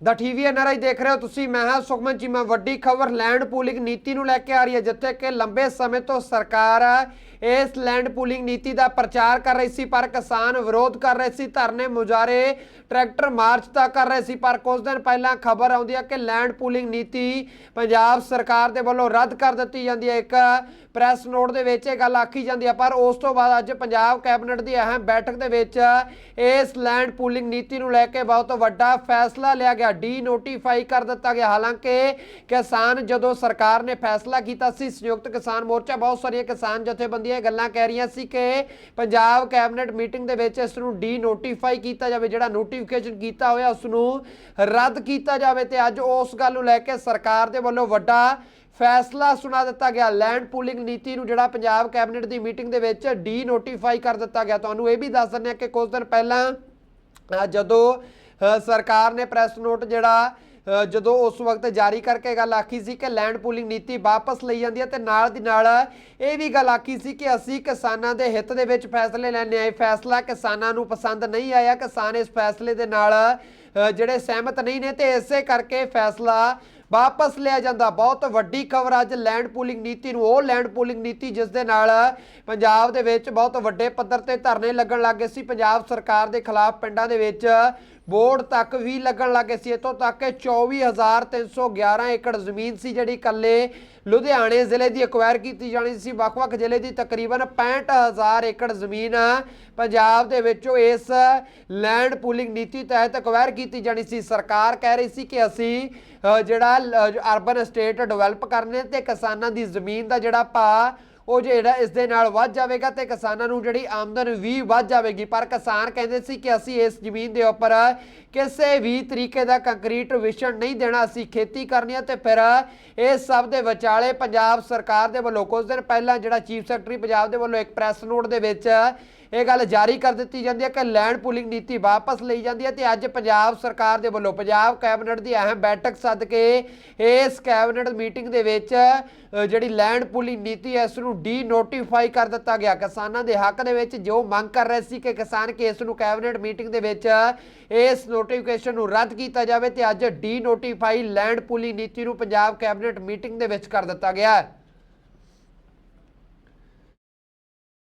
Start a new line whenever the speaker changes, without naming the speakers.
ਦਾ TV NRI ਦੇਖ ਰਹੇ ਹੋ ਤੁਸੀਂ। ਮੈਂ ਹਾਂ ਸੁਖਮਨ ਜੀ, ਮੈਂ ਵੱਡੀ ਖਬਰ ਲੈਂਡ ਪੂਲਿੰਗ ਨੀਤੀ ਨੂੰ ਲੈ ਕੇ ਆ ਰਹੀ ਹੈ, ਜਿੱਥੇ ਕਿ ਲੰਬੇ ਸਮੇਂ ਤੋਂ ਸਰਕਾਰ ਇਸ ਲੈਂਡ ਪੂਲਿੰਗ ਨੀਤੀ ਦਾ ਪ੍ਰਚਾਰ ਕਰ ਰਹੀ ਸੀ, ਪਰ ਕਿਸਾਨ ਵਿਰੋਧ ਕਰ ਰਹੇ ਸੀ, ਧਰਨੇ ਮੁਜ਼ਾਰੇ ਟਰੈਕਟਰ ਮਾਰਚ ਤਾਂ ਕਰ ਰਹੇ ਸੀ, ਪਰ ਕੁਝ ਦਿਨ ਪਹਿਲਾਂ ਖਬਰ ਆਉਂਦੀ ਹੈ ਕਿ ਲੈਂਡ ਪੂਲਿੰਗ ਨੀਤੀ ਪੰਜਾਬ ਸਰਕਾਰ ਦੇ ਵੱਲੋਂ ਰੱਦ ਕਰ ਦਿੱਤੀ ਜਾਂਦੀ ਹੈ। ਇੱਕ ਪ੍ਰੈਸ ਨੋਟ ਦੇ ਵਿੱਚ ਇਹ ਗੱਲ ਆਖੀ ਜਾਂਦੀ ਹੈ, ਪਰ ਉਸ ਤੋਂ ਬਾਅਦ ਅੱਜ ਪੰਜਾਬ ਕੈਬਨਿਟ ਦੀ ਅਹਿਮ ਬੈਠਕ ਦੇ ਵਿੱਚ ਇਸ ਲੈਂਡ ਪੂਲਿੰਗ ਨੀਤੀ ਨੂੰ ਲੈ ਕੇ ਬਹੁਤ ਵੱਡਾ ਫੈਸਲਾ ਲਿਆ ਗਿਆ। ਡੀ ਨੋਟੀਫਾਈ ਕਰ ਦਿੱਤਾ ਗਿਆ। ਹਾਲਾਂਕਿ ਕਿਸਾਨ ਜਦੋਂ ਸਰਕਾਰ ਨੇ ਫੈਸਲਾ ਕੀਤਾ ਸੀ, ਸੰਯੁਕਤ ਕਿਸਾਨ ਮੋਰਚਾ ਬਹੁਤ ਸਾਰੀਆਂ ਕਿਸਾਨ ਜਥੇਬੰਦੀਆਂ ਗੱਲਾਂ ਕਹਿ ਰਹੀਆਂ ਸੀ ਕਿ ਪੰਜਾਬ ਕੈਬਨਿਟ ਮੀਟਿੰਗ ਦੇ ਵਿੱਚ ਇਸ ਨੂੰ ਡੀ ਨੋਟੀਫਾਈ ਕੀਤਾ ਜਾਵੇ, ਜਿਹੜਾ ਨੋਟੀਫਿਕੇਸ਼ਨ ਕੀਤਾ ਹੋਇਆ ਉਸ ਨੂੰ ਰੱਦ ਕੀਤਾ ਜਾਵੇ ਤੇ ਅੱਜ ਉਸ ਗੱਲ ਨੂੰ ਲੈ ਕੇ ਸਰਕਾਰ ਦੇ ਵੱਲੋਂ ਵੱਡਾ ਫੈਸਲਾ ਸੁਣਾ ਦਿੱਤਾ ਗਿਆ। ਲੈਂਡ ਪੂਲਿੰਗ ਨੀਤੀ ਨੂੰ ਜਿਹੜਾ ਪੰਜਾਬ ਕੈਬਨਿਟ ਦੀ ਮੀਟਿੰਗ ਦੇ ਵਿੱਚ ਡੀ ਨੋਟੀਫਾਈ ਕਰ ਦਿੱਤਾ ਗਿਆ। ਤੁਹਾਨੂੰ ਇਹ ਵੀ ਦੱਸ ਦਿੰਦੇ ਹਾਂ ਕਿ ਕੁਝ ਦਿਨ ਪਹਿਲਾਂ ਜਦੋਂ ਸਰਕਾਰ ਨੇ ਪ੍ਰੈਸ ਨੋਟ ਜਿਹੜਾ ਜਦੋਂ ਉਸ ਵਕਤ ਜਾਰੀ ਕਰਕੇ ਗੱਲ ਆਖੀ ਸੀ ਕਿ ਲੈਂਡ ਪੂਲਿੰਗ ਨੀਤੀ ਵਾਪਸ ਲਈ ਜਾਂਦੀ ਹੈ ਤੇ ਨਾਲ ਦੀ ਨਾਲ ਇਹ ਵੀ ਗੱਲ ਆਖੀ ਸੀ ਕਿ ਅਸੀਂ ਕਿਸਾਨਾਂ ਦੇ ਹਿੱਤ ਦੇ ਵਿੱਚ ਫੈਸਲੇ ਲੈਣੇ ਆਏ। ਫੈਸਲਾ ਕਿਸਾਨਾਂ ਨੂੰ ਪਸੰਦ ਨਹੀਂ ਆਇਆ। ਕਿਸਾਨ ਇਸ ਫੈਸਲੇ ਦੇ ਨਾਲ ਜਿਹੜੇ ਸਹਿਮਤ ਨਹੀਂ ਨੇ ਤੇ ਇਸੇ ਕਰਕੇ ਫੈਸਲਾ ਵਾਪਸ ਲਿਆ ਜਾਂਦਾ। ਬਹੁਤ ਵੱਡੀ ਖਬਰ ਅੱਜ ਲੈਂਡ ਪੂਲਿੰਗ ਨੀਤੀ ਨੂੰ, ਉਹ ਲੈਂਡ ਪੂਲਿੰਗ ਨੀਤੀ ਜਿਸ ਦੇ ਨਾਲ ਪੰਜਾਬ ਦੇ ਵਿੱਚ ਬਹੁਤ ਵੱਡੇ ਪੱਧਰ ਤੇ ਧਰਨੇ ਲੱਗਣ ਲੱਗੇ ਸੀ। ਪੰਜਾਬ ਸਰਕਾਰ ਦੇ ਖਿਲਾਫ ਪਿੰਡਾਂ ਦੇ ਵਿੱਚ ਬੋਰਡ ਤੱਕ ਵੀ ਲੱਗਣ ਲੱਗੇ ਸੀ। ਇਤੋਂ ਤੱਕ ਕਿ 24311 ਏਕੜ ਜ਼ਮੀਨ ਸੀ ਜਿਹੜੀ ਕੱਲੇ ਲੁਧਿਆਣੇ ਜ਼ਿਲ੍ਹੇ ਦੀ ਅਕਵਾਇਰ ਕੀਤੀ ਜਾਣੀ ਸੀ। ਵੱਖ-ਵੱਖ ਜ਼ਿਲ੍ਹੇ ਦੀ ਤਕਰੀਬਨ 65000 ਏਕੜ ਜ਼ਮੀਨ ਪੰਜਾਬ ਦੇ ਵਿੱਚੋਂ ਇਸ ਲੈਂਡ ਪੂਲਿੰਗ ਨੀਤੀ ਤਹਿਤ ਅਕਵਾਇਰ ਕੀਤੀ ਜਾਣੀ ਸੀ। ਸਰਕਾਰ ਕਹਿ ਰਹੀ ਸੀ ਕਿ ਅਸੀਂ ਜਿਹੜਾ ਅਰਬਨ ਸਟੇਟ ਡਿਵੈਲਪ ਕਰਨੇ ਤੇ ਕਿਸਾਨਾਂ ਦੀ ਜ਼ਮੀਨ ਦਾ ਜਿਹੜਾ ਭਾਅ, ਉਹ ਜਿਹੜਾ ਇਸ ਦੇ ਨਾਲ ਵੱਧ ਜਾਵੇਗਾ ਤੇ ਕਿਸਾਨਾਂ ਨੂੰ ਜਿਹੜੀ ਆਮਦਨ ਵੀ ਵੱਧ ਜਾਵੇਗੀ। ਪਰ ਕਿਸਾਨ ਕਹਿੰਦੇ ਸੀ ਕਿ ਅਸੀਂ ਇਸ ਜ਼ਮੀਨ ਦੇ ਉੱਪਰ ਕਿਸੇ ਵੀ ਤਰੀਕੇ ਦਾ ਕੰਕਰੀਟ ਵਿਸ਼ਣ ਨਹੀਂ ਦੇਣਾ, ਅਸੀਂ ਖੇਤੀ ਕਰਨੀ ਹੈ ਤੇ ਫਿਰ ਇਸ ਸਭ ਦੇ ਵਿਚਾਲੇ ਪੰਜਾਬ ਸਰਕਾਰ ਦੇ ਵੱਲੋਂ ਕੁਝ ਦਿਨ ਪਹਿਲਾਂ ਜਿਹੜਾ ਚੀਫ ਸੈਕਟਰੀ ਪੰਜਾਬ ਦੇ ਵੱਲੋਂ ਇੱਕ ਪ੍ਰੈਸ ਨੋਟ ਦੇ ਵਿੱਚ ਇਹ ਗੱਲ ਜਾਰੀ ਕਰ ਦਿੱਤੀ ਜਾਂਦੀ ਹੈ ਕਿ ਲੈਂਡ ਪੂਲਿੰਗ ਨੀਤੀ ਵਾਪਸ ਲਈ ਜਾਂਦੀ ਹੈ ਤੇ ਅੱਜ ਪੰਜਾਬ ਸਰਕਾਰ ਦੇ ਵੱਲੋਂ ਪੰਜਾਬ ਕੈਬਨਿਟ ਦੀ ਅਹਿਮ ਬੈਠਕ ਸੱਦ ਕੇ ਇਸ ਕੈਬਨਿਟ ਮੀਟਿੰਗ ਦੇ ਵਿੱਚ ਜਿਹੜੀ ਲੈਂਡ ਪੂਲਿੰਗ ਨੀਤੀ ਹੈ ਇਸ ਨੂੰ ਡੀ ਨੋਟੀਫਾਈ ਕਰ ਦਿੱਤਾ ਗਿਆ। ਕਿਸਾਨਾਂ ਦੇ ਹੱਕ ਦੇ ਵਿੱਚ ਜੋ ਮੰਗ ਕਰ ਰਹੇ ਸੀ ਕਿ ਕਿਸਾਨ ਕੇਸ ਨੂੰ ਕੈਬਨਿਟ ਮੀਟਿੰਗ ਦੇ ਵਿੱਚ ਇਸ ਨੋਟੀਫਿਕੇਸ਼ਨ ਨੂੰ ਰੱਦ ਕੀਤਾ ਜਾਵੇ ਤੇ ਅੱਜ ਡੀ ਨੋਟੀਫਾਈ ਲੈਂਡ ਪੂਲਿੰਗ ਨੀਤੀ ਨੂੰ ਪੰਜਾਬ ਕੈਬਨਿਟ ਮੀਟਿੰਗ ਦੇ ਵਿੱਚ ਕਰ ਦਿੱਤਾ ਗਿਆ। ਹੈ